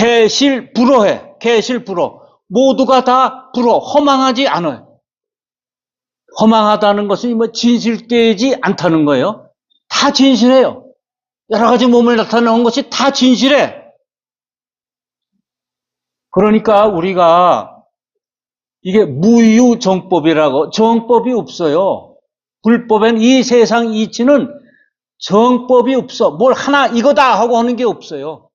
개실 불허해. 개실 불허. 모두가 다 불허. 허망하지 않아요. 허망하다는 것은 뭐 진실되지 않다는 거예요. 다 진실해요. 여러 가지 몸을 나타내는 것이 다 진실해. 그러니까 우리가 이게 무유정법이라고 정법이 없어요. 불법엔 이 세상 이치는 정법이 없어. 뭘 하나 이거다 하고 하는 게 없어요.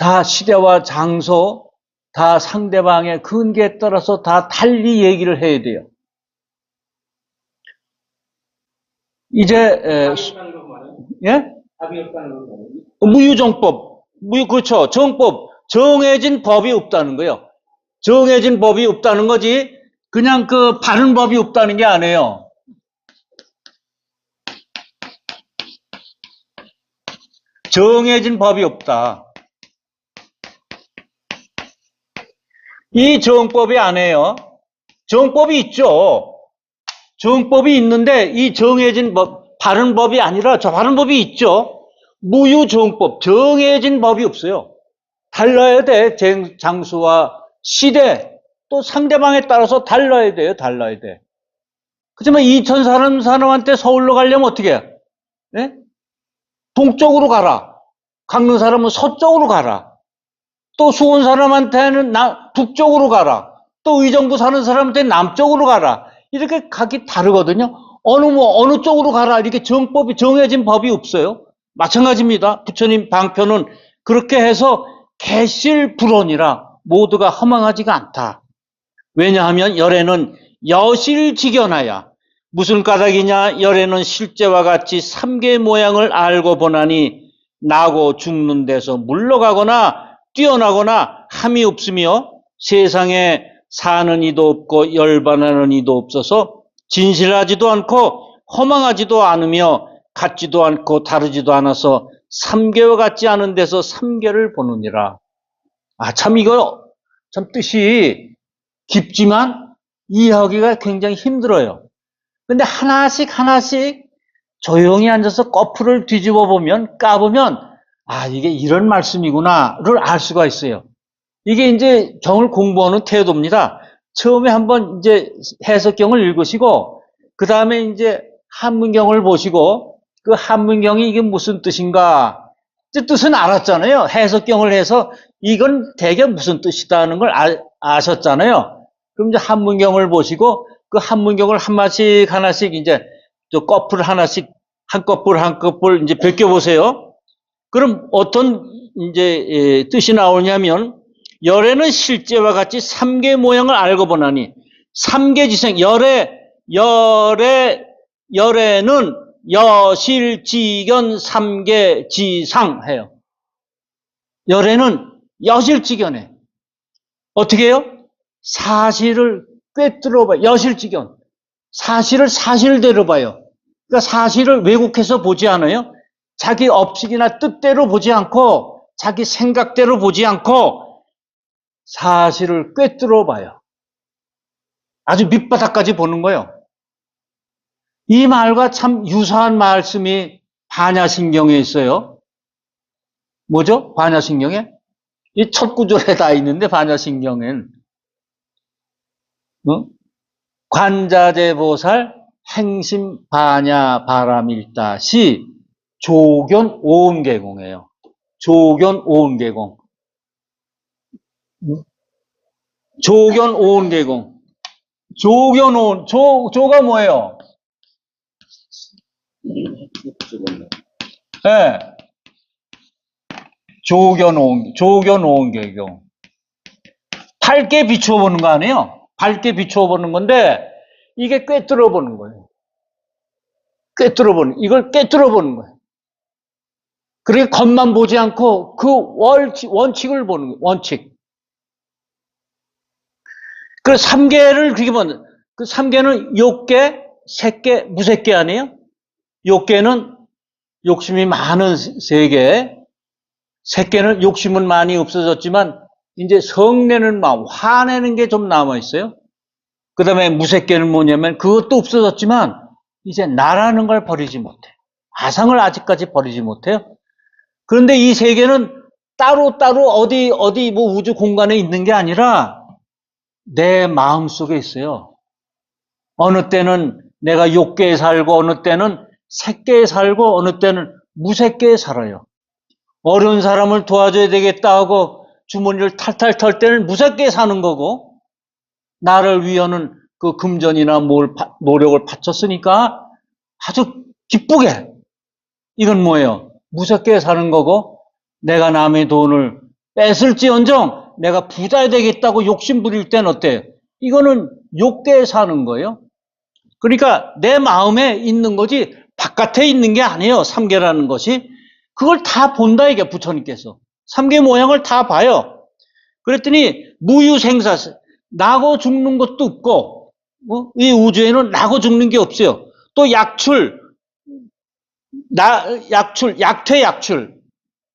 다 시대와 장소, 다 상대방의 근계에 따라서 다 달리 얘기를 해야 돼요. 이제. 예? 말이에요. 무유정법, 무유 그렇죠. 정법, 정해진 법이 없다는 거예요. 정해진 법이 없다는 거지. 그냥 그 바른 법이 없다는 게 아니에요. 정해진 법이 없다. 이 정법이 아니에요. 정법이 있죠. 정법이 있는데 이 정해진 법, 바른 법이 아니라 저 바른 법이 있죠. 무유정법, 정해진 법이 없어요. 달라야 돼. 쟁- 장수와 시대, 또 상대방에 따라서 달라야 돼요. 달라야 돼. 그렇지만 이천 사람 사람한테 서울로 가려면 어떻게 해? 예? 동쪽으로 가라. 강릉 사람은 서쪽으로 가라. 또 수원 사람한테는 나, 북쪽으로 가라. 또 의정부 사는 사람한테 남쪽으로 가라. 이렇게 가기 다르거든요. 어느 뭐 어느 쪽으로 가라 이렇게 정법이 정해진 법이 없어요. 마찬가지입니다. 부처님 방편은 그렇게 해서 개실불원이라 모두가 허망하지가 않다. 왜냐하면 열애는 여실직연하야. 무슨 까닭이냐? 열애는 실제와 같이 삼계 모양을 알고 보나니 나고 죽는 데서 물러가거나 뛰어나거나 함이 없으며 세상에 사는 이도 없고 열반하는 이도 없어서 진실하지도 않고 허망하지도 않으며 같지도 않고 다르지도 않아서 삼계와 같지 않은 데서 삼계를 보느니라. 아, 참 이거 참 뜻이 깊지만 이해하기가 굉장히 힘들어요. 근데 하나씩 하나씩 조용히 앉아서 거풀을 뒤집어 보면 까보면 아, 이게 이런 말씀이구나를 알 수가 있어요. 이게 이제 경을 공부하는 태도입니다. 처음에 한번 이제 해석경을 읽으시고, 그 다음에 이제 한문경을 보시고, 그 한문경이 이게 무슨 뜻인가, 이제 뜻은 알았잖아요. 해석경을 해서 이건 대개 무슨 뜻이다는 걸 아, 아셨잖아요. 그럼 이제 한문경을 보시고, 그 한문경을 하나씩 하나씩 이제 저 거풀 하나씩 한 거풀 한 거풀 이제 벗겨보세요. 그럼 어떤 이제 예, 뜻이 나오냐면 열애는 실제와 같이 삼계 모양을 알고 보나니 삼계지생 열애 열애 열애는 여실지견 삼계지상 해요. 열애는 여실지견해. 어떻게 해요? 사실을 꿰뚫어 봐요. 여실지견. 사실을 사실대로 봐요. 그러니까 사실을 왜곡해서 보지 않아요. 자기 업식이나 뜻대로 보지 않고 자기 생각대로 보지 않고 사실을 꿰뚫어 봐요. 아주 밑바닥까지 보는 거예요. 이 말과 참 유사한 말씀이 반야신경에 있어요. 뭐죠? 반야신경에? 이 첫 구절에 다 있는데 반야신경엔 어? 관자재보살 행심 반야 바람일다시 조견 오음계공이에요. 조견 오음계공. 조견 오음계공. 조견 오은, 조, 조가 뭐예요? 예. 네. 조견 오은, 조견 오음계공. 밝게 비추어 보는 거 아니에요? 밝게 비추어 보는 건데, 이게 꿰뚫어 보는 거예요. 꿰뚫어 보는, 이걸 꿰뚫어 보는 거예요. 그렇게 겉만 보지 않고 그 원칙, 원칙을 보는 거예요. 원칙. 그 3개를 그렇게 보는, 그 3개는 욕계, 색계, 무색계 아니에요? 욕계는 욕심이 많은 세계, 색계는 욕심은 많이 없어졌지만 이제 성내는 마음, 화내는 게 좀 남아 있어요. 그 다음에 무색계는 뭐냐면 그것도 없어졌지만 이제 나라는 걸 버리지 못해. 아상을 아직까지 버리지 못해요. 그런데 이 세계는 따로 따로 어디, 어디 뭐 우주 공간에 있는 게 아니라 내 마음 속에 있어요. 어느 때는 내가 욕계에 살고, 어느 때는 색계에 살고, 어느 때는 무색계에 살아요. 어려운 사람을 도와줘야 되겠다 하고 주머니를 탈탈 털 때는 무색계에 사는 거고, 나를 위하는 그 금전이나 뭘, 바- 노력을 바쳤으니까 아주 기쁘게. 이건 뭐예요? 무섭게 사는 거고, 내가 남의 돈을 뺏을지언정 내가 부자 되겠다고 욕심 부릴 땐 어때요? 이거는 욕계에 사는 거예요. 그러니까 내 마음에 있는 거지 바깥에 있는 게 아니에요. 삼계라는 것이. 그걸 다 본다 이게 부처님께서. 삼계 모양을 다 봐요. 그랬더니 무유생사 나고 죽는 것도 없고 어? 이 우주에는 나고 죽는 게 없어요. 또 약출 나 약출 약퇴 약출.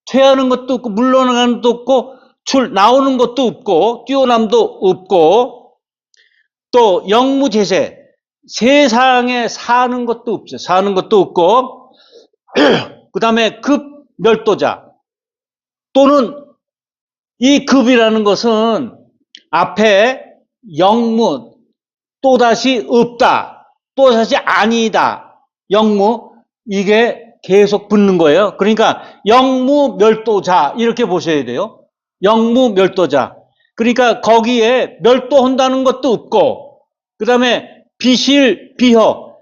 퇴하는 것도 없고 물러나가는 것도 없고 출 나오는 것도 없고 뛰어남도 없고 또 영무제세. 세상에 사는 것도 없어요. 사는 것도 없고 그 다음에 급 멸도자. 또는 이 급이라는 것은 앞에 영무 또다시 없다 또다시 아니다. 영무 이게 계속 붙는 거예요. 그러니까 영무 멸도자 이렇게 보셔야 돼요. 영무 멸도자. 그러니까 거기에 멸도한다는 것도 없고 그 다음에 비실 비허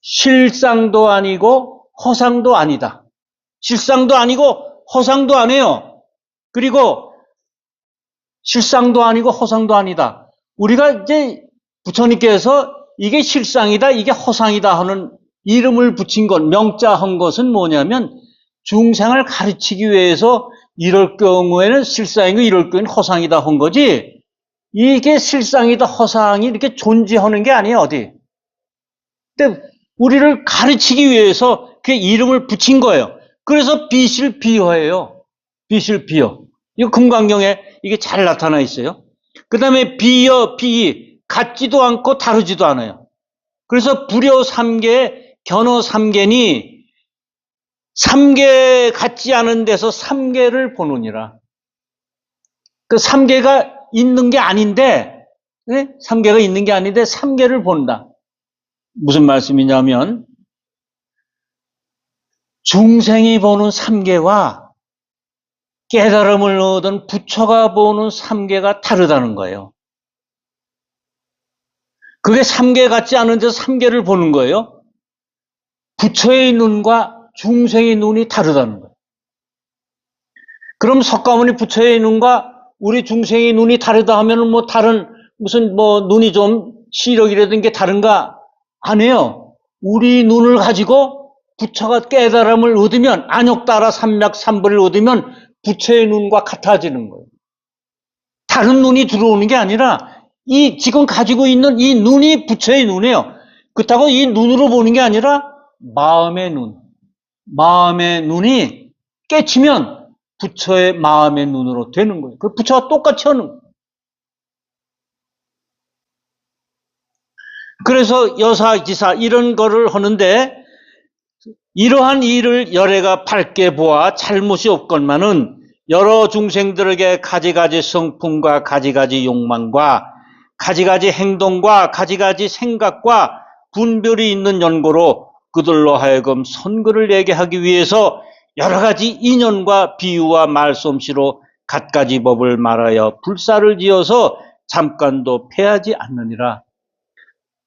실상도 아니고 허상도 아니다. 실상도 아니고 허상도 아니에요. 그리고 실상도 아니고 허상도 아니다. 우리가 이제 부처님께서 이게 실상이다, 이게 허상이다 하는 이름을 붙인 것, 명자한 것은 뭐냐면 중생을 가르치기 위해서 이럴 경우에는 실상이고 이럴 경우에는 허상이다 한 거지. 이게 실상이다 허상이 이렇게 존재하는 게 아니에요 어디. 근데 우리를 가르치기 위해서 그 이름을 붙인 거예요. 그래서 비실비허예요. 비실비허 이거 금강경에 이게 잘 나타나 있어요. 그 다음에 비여 비이 같지도 않고 다르지도 않아요. 그래서 불여 삼계 견어 삼계니 삼계 같지 않은 데서 삼계를 보느니라. 그 삼계가 있는 게 아닌데, 네? 삼계가 있는 게 아닌데 삼계를 본다. 무슨 말씀이냐면, 중생이 보는 삼계와 깨달음을 얻은 부처가 보는 삼계가 다르다는 거예요. 그게 삼계 같지 않은 데서 삼계를 보는 거예요. 부처의 눈과 중생의 눈이 다르다는 거예요. 그럼 석가모니 부처의 눈과 우리 중생의 눈이 다르다 하면은 뭐 다른 무슨 뭐 눈이 좀 시력이라든 게 다른가 아니에요. 우리 눈을 가지고 부처가 깨달음을 얻으면 안욕 따라 삼맥 삼불을 얻으면 부처의 눈과 같아지는 거예요. 다른 눈이 들어오는 게 아니라 이 지금 가지고 있는 이 눈이 부처의 눈이에요. 그렇다고 이 눈으로 보는 게 아니라 마음의 눈. 마음의 눈이 깨치면 부처의 마음의 눈으로 되는 거예요. 그 부처와 똑같이 하는 거예요. 그래서 여사지사 이런 거를 하는데 이러한 일을 열애가 밝게 보아 잘못이 없건만은 여러 중생들에게 가지가지 성품과 가지가지 욕망과 가지가지 행동과 가지가지 생각과 분별이 있는 연고로 그들로 하여금 선거를 내게 하기 위해서 여러 가지 인연과 비유와 말솜씨로 갖가지 법을 말하여 불사를 지어서 잠깐도 패하지 않느니라.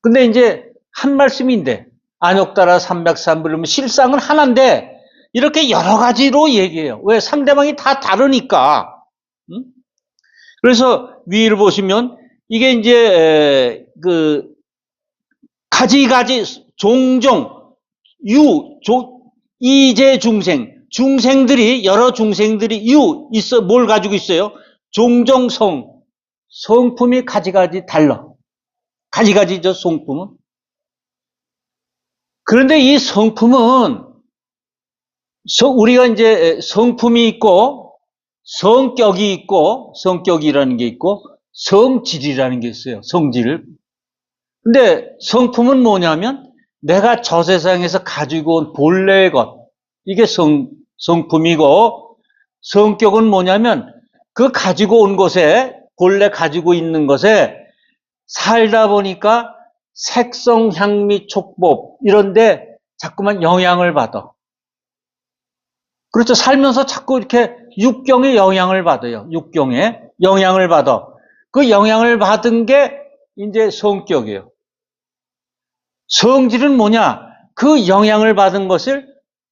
근데 이제 한 말씀인데 안욕따라 삼백삼불이면 실상은 하나인데 이렇게 여러 가지로 얘기해요. 왜 상대방이 다 다르니까. 응? 그래서 위를 보시면 이게 이제 그 가지가지 종종 유 조, 이제 중생 중생들이 여러 중생들이 유 있어 뭘 가지고 있어요? 종종 성 성품이 가지가지 달라. 가지가지죠 성품은. 그런데 이 성품은 우리가 이제 성품이 있고 성격이 있고 성격이라는 게 있고 성질이라는 게 있어요. 성질. 근데 성품은 뭐냐면 내가 저 세상에서 가지고 온 본래의 것 이게 성 성품이고 성격은 뭐냐면 그 가지고 온 것에 본래 가지고 있는 것에 살다 보니까 색성, 향미, 촉법 이런데 자꾸만 영향을 받아. 그렇죠. 살면서 자꾸 이렇게 육경의 영향을 받아요. 육경에 영향을 받아. 그 영향을 받은 게 이제 성격이에요. 성질은 뭐냐? 그 영향을 받은 것을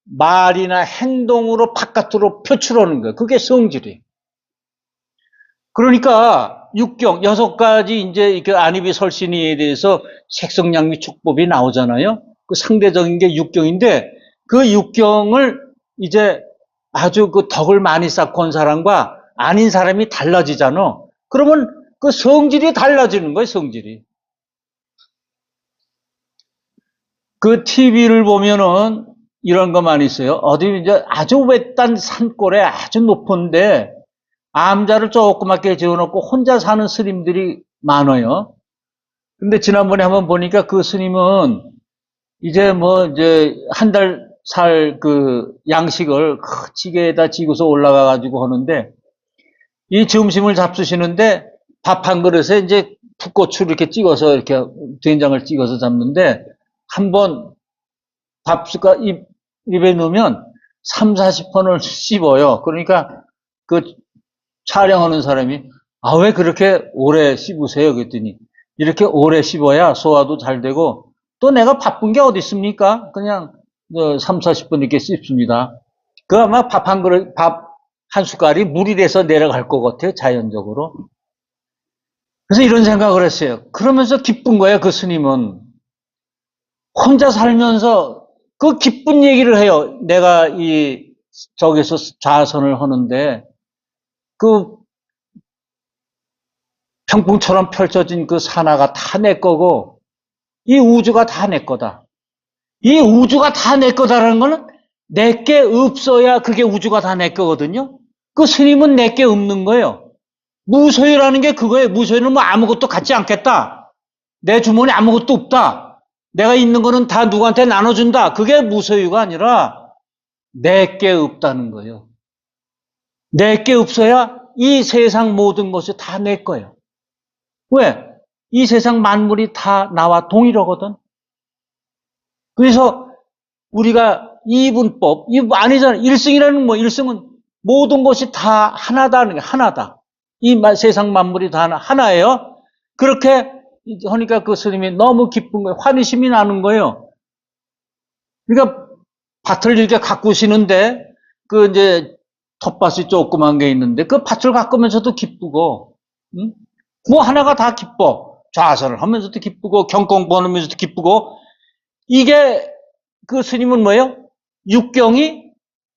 말이나 행동으로 바깥으로 표출하는 거예요. 그게 성질이에요. 그러니까 육경 여섯 가지 이제 이렇게 안입이 설신이에 대해서 색성양미 축법이 나오잖아요. 그 상대적인 게 육경인데 그 육경을 이제 아주 그 덕을 많이 쌓고 온 사람과 아닌 사람이 달라지잖아. 그러면 그 성질이 달라지는 거예요, 성질이. 그 TV를 보면은 이런 것만 있어요. 어디 이제 아주 외딴 산골에 아주 높은데 암자를 조그맣게 지어놓고 혼자 사는 스님들이 많아요. 근데 지난번에 한번 보니까 그 스님은 이제 뭐 이제 한 달 살 그 양식을 큰 지게에다 지고서 올라가 가지고 하는데 이 점심을 잡수시는데 밥 한 그릇에 이제 풋고추 이렇게 찍어서 이렇게 된장을 찍어서 잡는데 한 번 밥숟가 입, 입에 넣으면 3, 40번을 씹어요. 그러니까 그 촬영하는 사람이 아, 왜 그렇게 오래 씹으세요? 그랬더니 이렇게 오래 씹어야 소화도 잘 되고 또 내가 바쁜 게 어디 있습니까? 그냥 3, 40분 이렇게 씹습니다. 그 아마 밥 한 그릇, 밥 한 숟갈이 물이 돼서 내려갈 것 같아요. 자연적으로. 그래서 이런 생각을 했어요. 그러면서 기쁜 거예요. 그 스님은. 혼자 살면서 그 기쁜 얘기를 해요. 내가 이 저기서 좌선을 하는데 그 평풍처럼 펼쳐진 그 산하가 다 내 거고 이 우주가 다 내 거다. 이 우주가 다 내 거다라는 거는 내게 없어야 그게 우주가 다 내 거거든요. 그 스님은 내게 없는 거예요. 무소유라는 게 그거예요. 무소유는 뭐 아무것도 갖지 않겠다. 내 주머니 아무것도 없다. 내가 있는 거는 다 누구한테 나눠준다. 그게 무소유가 아니라 내게 없다는 거예요. 내게 없어야 이 세상 모든 것이 다 내 거예요. 왜? 이 세상 만물이 다 나와 동일하거든. 그래서 우리가 이분법, 이 아니잖아. 일승이라는 뭐, 일승은 모든 것이 다 하나다는 게 하나다. 이 세상 만물이 다 하나, 하나예요. 그렇게 하니까 그 스님이 너무 기쁜 거예요. 환희심이 나는 거예요. 그러니까 밭을 이렇게 가꾸시는데 그 이제 텃밭이 조그만 게 있는데 그 밭을 가꾸면서도 기쁘고 응? 뭐 하나가 다 기뻐. 좌선을 하면서도 기쁘고 경공 보면서도 기쁘고 이게 그 스님은 뭐예요? 육경이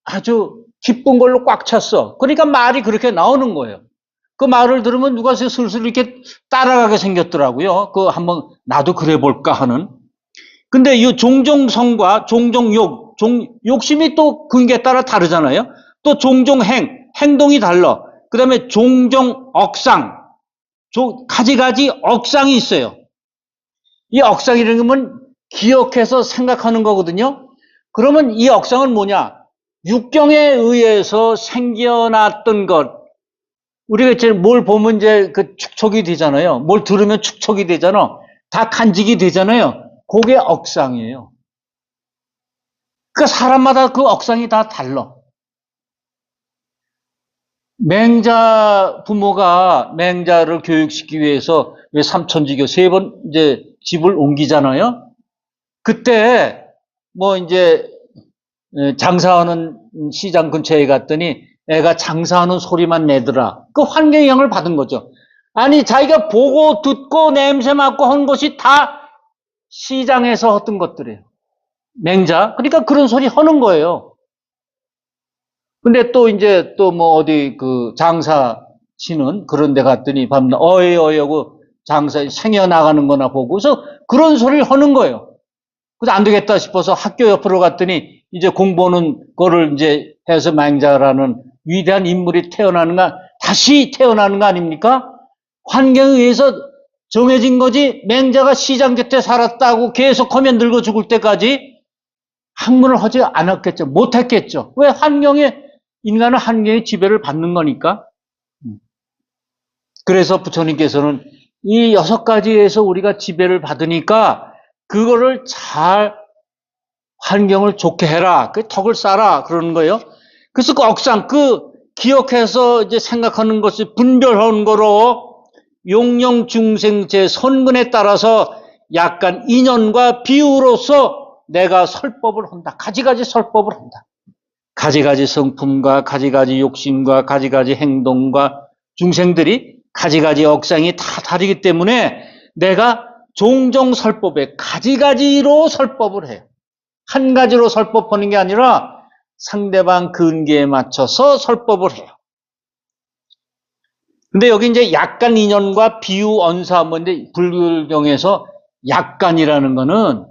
아주 기쁜 걸로 꽉 찼어. 그러니까 말이 그렇게 나오는 거예요. 그 말을 들으면 누가 슬슬 이렇게 따라가게 생겼더라고요. 그 한번 나도 그래 볼까 하는. 근데 이 종종 성과 종종 욕, 종, 욕심이 또 근기에 따라 다르잖아요. 또 종종 행, 행동이 달라. 그 다음에 종종 억상, 가지가지 억상이 있어요. 이 억상이라는 건 기억해서 생각하는 거거든요. 그러면 이 억상은 뭐냐? 육경에 의해서 생겨났던 것. 우리가 이제 뭘 보면 이제 그 축척이 되잖아요. 뭘 들으면 축척이 되잖아. 다 간직이 되잖아요. 그게 억상이에요. 그 사람마다 그 억상이 다 달라. 맹자 부모가 맹자를 교육시키기 위해서 왜 삼천지교 세 번 이제 집을 옮기잖아요. 그때 뭐 이제 장사하는 시장 근처에 갔더니 애가 장사하는 소리만 내더라. 그 환경 영향을 받은 거죠. 아니 자기가 보고 듣고 냄새 맡고 한 것이 다 시장에서 했던 것들이에요. 맹자. 그러니까 그런 소리 하는 거예요. 근데 또 이제 또 뭐 어디 그 장사 치는 그런 데 갔더니 밤낮 어이 어이 하고 장사 생겨 나가는 거나 보고서 그런 소리를 하는 거예요. 그래서 안 되겠다 싶어서 학교 옆으로 갔더니 이제 공부하는 거를 이제 해서 맹자라는 위대한 인물이 태어나는가 다시 태어나는 거 아닙니까? 환경에 의해서 정해진 거지 맹자가 시장 곁에 살았다고 계속 하면 늙어 죽을 때까지 학문을 하지 않았겠죠. 못했겠죠. 왜 환경에 인간은 환경의 지배를 받는 거니까. 음. 그래서 부처님께서는 이 여섯 가지에서 우리가 지배를 받으니까 그거를 잘 환경을 좋게 해라. 그 덕을 쌓아라. 그러는 거예요. 그래서 그 억상, 그 기억해서 이제 생각하는 것이 분별하는 거로 용령 중생 제 선근에 따라서 약간 인연과 비유로서 내가 설법을 한다. 가지가지 설법을 한다. 가지가지 성품과 가지가지 욕심과 가지가지 행동과 중생들이 가지가지 억상이 다 다르기 때문에 내가 종종 설법에 가지가지로 설법을 해요. 한 가지로 설법하는 게 아니라 상대방 근기에 맞춰서 설법을 해요. 근데 여기 이제 약간 인연과 비유 언사 뭔데 불교경에서 약간이라는 거는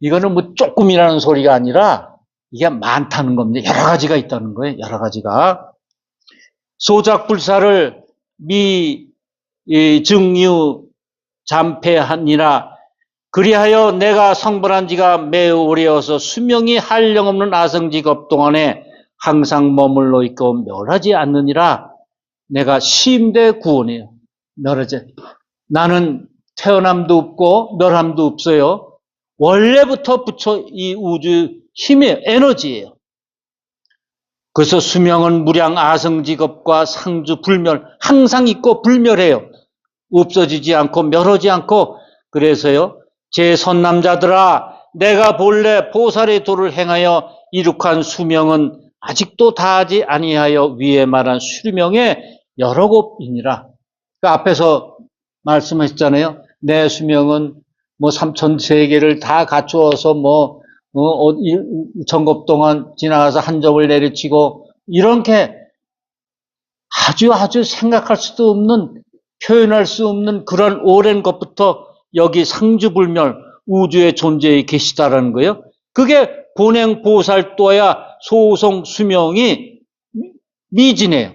이거는 뭐 조금이라는 소리가 아니라 이게 많다는 겁니다. 여러 가지가 있다는 거예요. 여러 가지가 소작불사를 미 이, 증유 잠패하니라 그리하여 내가 성불한 지가 매우 오래여서 수명이 한량없는 아성직업 동안에 항상 머물러 있고 멸하지 않느니라 내가 심대 구원이에요. 멸하지. 나는 태어남도 없고 멸함도 없어요. 원래부터 부처 이 우주 힘이에요. 에너지예요. 그래서 수명은 무량 아성직업과 상주 불멸 항상 있고 불멸해요. 없어지지 않고 멸하지 않고 그래서요. 제 선남자들아 내가 본래 보살의 도를 행하여 이룩한 수명은 아직도 다하지 아니하여 위에 말한 수명의 여러 곳이니라. 그 앞에서 말씀하셨잖아요. 내 수명은 뭐 삼천 세계를 다 갖추어서 뭐 어, 어, 전급 동안 지나가서 한 점을 내리치고 이렇게 아주 아주 생각할 수도 없는 표현할 수 없는 그런 오랜 것부터 여기 상주불멸 우주의 존재에 계시다라는 거예요. 그게 본행 보살도야 소송 수명이 미진해요.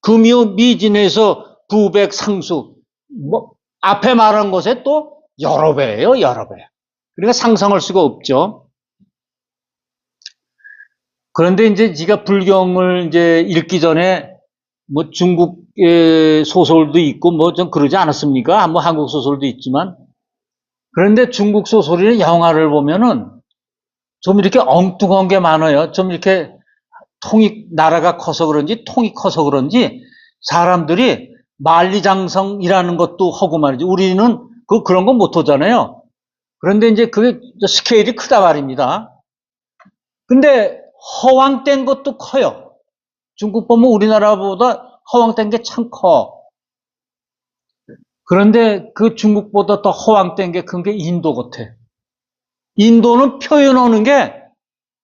금유 미진에서 부백 상수 뭐 앞에 말한 것에 또 여러 배예요, 여러 배. 그러니까 상상할 수가 없죠. 그런데 이제 지가 불경을 이제 읽기 전에 뭐 중국의 소설도 있고 뭐 좀 그러지 않았습니까? 뭐 한국 소설도 있지만 그런데 중국 소설이나 영화를 보면은 좀 이렇게 엉뚱한 게 많아요. 좀 이렇게 통이 나라가 커서 그런지 통이 커서 그런지 사람들이 만리장성이라는 것도 하고 말이지. 우리는 그 그런 건 못 하잖아요. 그런데 이제 그게 스케일이 크다 말입니다. 근데 허황된 것도 커요. 중국 보면 우리나라보다 허황된 게 참 커. 그런데 그 중국보다 더 허황된 게 큰 게 인도 같아. 인도는 표현하는 게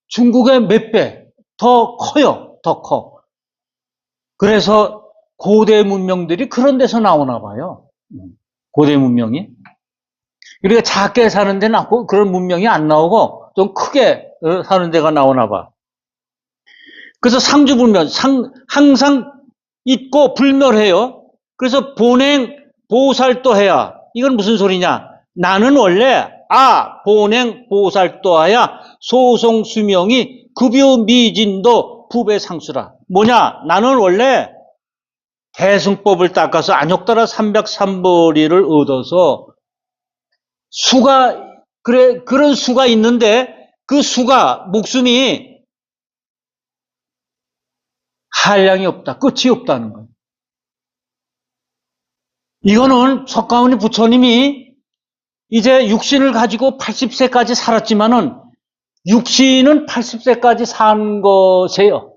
중국의 몇 배 더 커요. 더 커. 그래서 고대 문명들이 그런 데서 나오나 봐요. 고대 문명이. 우리가 작게 사는 데는 그런 문명이 안 나오고 좀 크게 어, 사는 데가 나오나 봐. 그래서 상주불멸, 상, 항상 있고 불멸해요. 그래서 본행, 보살도 해야. 이건 무슨 소리냐? 나는 원래, 아, 본행, 보살도 하야 소송 수명이 급여 미진도 부배 상수라. 뭐냐? 나는 원래 대승법을 닦아서 안욕따라 303벌이를 얻어서 수가, 그래, 그런 수가 있는데 그 수가, 목숨이 한량이 없다. 끝이 없다는 거예요. 이거는 석가모니 부처님이 이제 육신을 가지고 80세까지 살았지만은 육신은 80세까지 산 것이에요.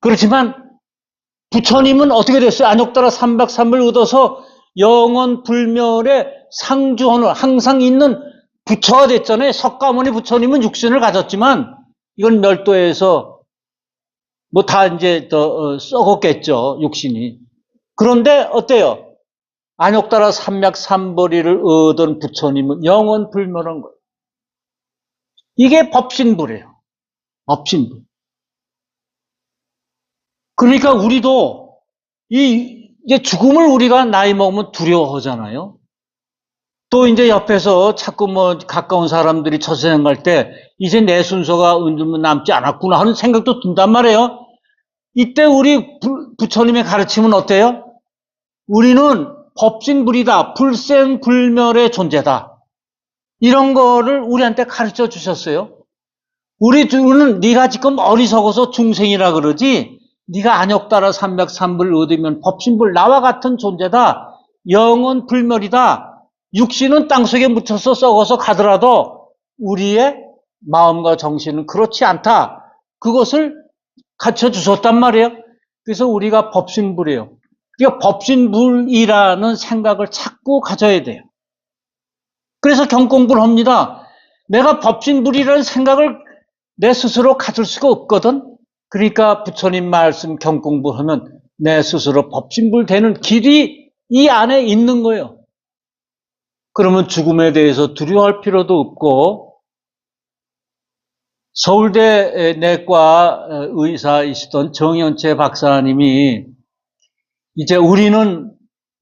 그렇지만 부처님은 어떻게 됐어요? 안욕따라 303을 얻어서 영원 불멸의 상주헌을 항상 있는 부처가 됐잖아요. 석가모니 부처님은 육신을 가졌지만 이건 멸도해서 뭐 다 이제 더 어, 썩었겠죠 육신이. 그런데 어때요? 안욕 따라 삼맥 삼벌이를 얻은 부처님은 영원 불멸한 거예요. 이게 법신불이에요. 법신불. 그러니까 우리도 이 이제 죽음을 우리가 나이 먹으면 두려워하잖아요. 또 이제 옆에서 자꾸 뭐 가까운 사람들이 처세생 갈때 이제 내 순서가 남지 않았구나 하는 생각도 든단 말이에요. 이때 우리 부, 부처님의 가르침은 어때요? 우리는 법신불이다. 불생불멸의 존재다. 이런 거를 우리한테 가르쳐 주셨어요. 우리 둘은 네가 지금 어리석어서 중생이라 그러지 네가 안욕따라 삼백삼불 얻으면 법신불 나와 같은 존재다. 영은 불멸이다. 육신은 땅속에 묻혀서 썩어서 가더라도 우리의 마음과 정신은 그렇지 않다. 그것을 갖춰 주셨단 말이에요. 그래서 우리가 법신불이에요. 그러니까 법신불이라는 생각을 자꾸 가져야 돼요. 그래서 경공부를 합니다. 내가 법신불이라는 생각을 내 스스로 가질 수가 없거든. 그러니까 부처님 말씀 경공부하면 내 스스로 법신불 되는 길이 이 안에 있는 거예요. 그러면 죽음에 대해서 두려워할 필요도 없고 서울대 내과 의사이시던 정현채 박사님이 이제 우리는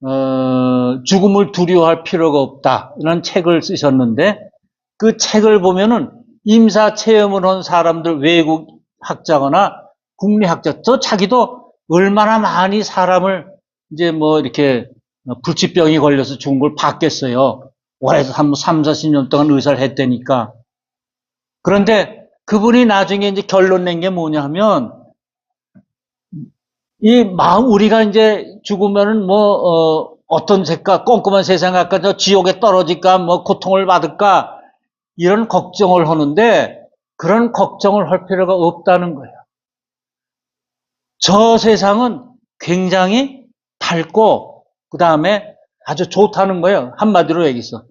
어, 죽음을 두려워할 필요가 없다 이런 책을 쓰셨는데 그 책을 보면은 임사 체험을 한 사람들 외국 학자거나 국내 학자 또 자기도 얼마나 많이 사람을 이제 뭐 이렇게 불치병이 걸려서 죽은 걸 봤겠어요. 오래 한 3, 40년 동안 의사를 했다니까. 그런데 그분이 나중에 이제 결론 낸 게 뭐냐 하면 이 마음 우리가 이제 죽으면은 뭐 어, 떤 색깔 꼼꼼한 세상 갈까 저 지옥에 떨어질까 뭐 고통을 받을까 이런 걱정을 하는데 그런 걱정을 할 필요가 없다는 거예요. 저 세상은 굉장히 밝고 그 다음에 아주 좋다는 거예요. 한마디로 얘기해서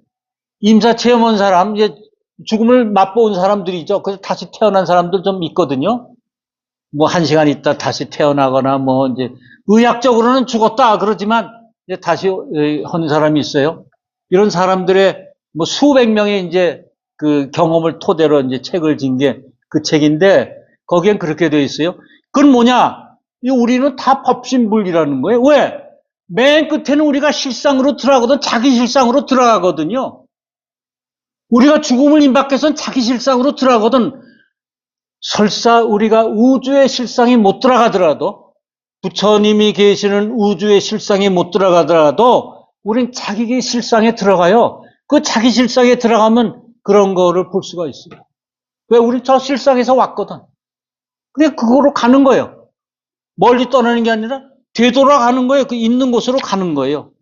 임사 체험한 사람 이제 죽음을 맛본 사람들이죠. 그래서 다시 태어난 사람들 좀 있거든요. 뭐 한 시간 있다 다시 태어나거나 뭐 이제 의학적으로는 죽었다 그러지만 이제 다시 한 사람이 있어요. 이런 사람들의 뭐 수백 명의 이제 그 경험을 토대로 이제 책을 진 게 그 책인데 거기엔 그렇게 되어 있어요. 그건 뭐냐? 우리는 다 법신불이라는 거예요. 왜? 맨 끝에는 우리가 실상으로 들어가거든 자기 실상으로 들어가거든요. 우리가 죽음을 임박해서는 자기 실상으로 들어가거든 설사 우리가 우주의 실상이 못 들어가더라도 부처님이 계시는 우주의 실상이 못 들어가더라도 우린 자기의 실상에 들어가요. 그 자기 실상에 들어가면 그런 거를 볼 수가 있어요. 왜? 우리 저 실상에서 왔거든. 그래, 그거로 가는 거예요. 멀리 떠나는 게 아니라 되돌아가는 거예요. 그 있는 곳으로 가는 거예요.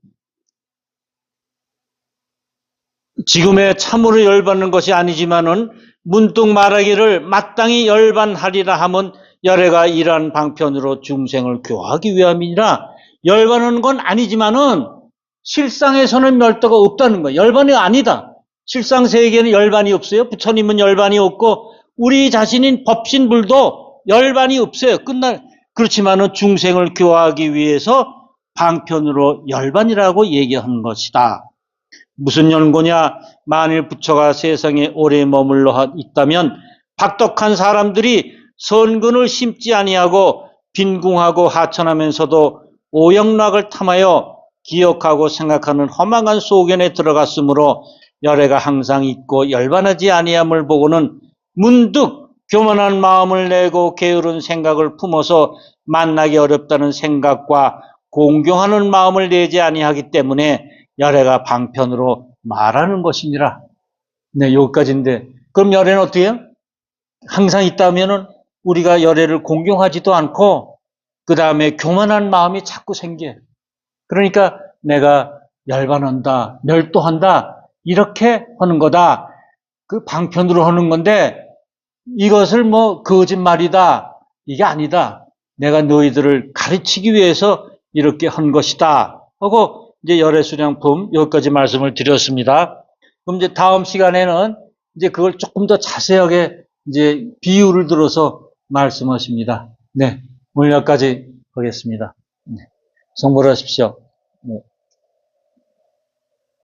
지금의 참으로 열받는 것이 아니지만은 문득 말하기를 마땅히 열반하리라 하면 열애가 이러한 방편으로 중생을 교화하기 위함이니라 열반하는 건 아니지만은 실상에서는 멸도가 없다는 거예요. 열반이 아니다. 실상 세계에는 열반이 없어요. 부처님은 열반이 없고 우리 자신인 법신불도 열반이 없어요. 끝날 그렇지만은 중생을 교화하기 위해서 방편으로 열반이라고 얘기하는 것이다. 무슨 연고냐? 만일 부처가 세상에 오래 머물러 있다면 박덕한 사람들이 선근을 심지 아니하고 빈궁하고 하천하면서도 오영락을 탐하여 기억하고 생각하는 허망한 소견에 들어갔으므로 열애가 항상 있고 열반하지 아니함을 보고는 문득 교만한 마음을 내고 게으른 생각을 품어서 만나기 어렵다는 생각과 공경하는 마음을 내지 아니하기 때문에 열애가 방편으로 말하는 것이니라. 네, 여기까지인데. 그럼 열애는 어떻게 해요? 항상 있다면은 우리가 열애를 공경하지도 않고 그 다음에 교만한 마음이 자꾸 생겨요. 그러니까 내가 열반한다, 멸도한다 이렇게 하는 거다. 그 방편으로 하는 건데 이것을 뭐 거짓말이다 이게 아니다. 내가 너희들을 가르치기 위해서 이렇게 한 것이다. 하고 이제 열애 수량품 여기까지 말씀을 드렸습니다. 그럼 이제 다음 시간에는 이제 그걸 조금 더 자세하게 이제 비유를 들어서 말씀하십니다. 네. 오늘 여기까지 하겠습니다. 네. 성불하십시오. 네.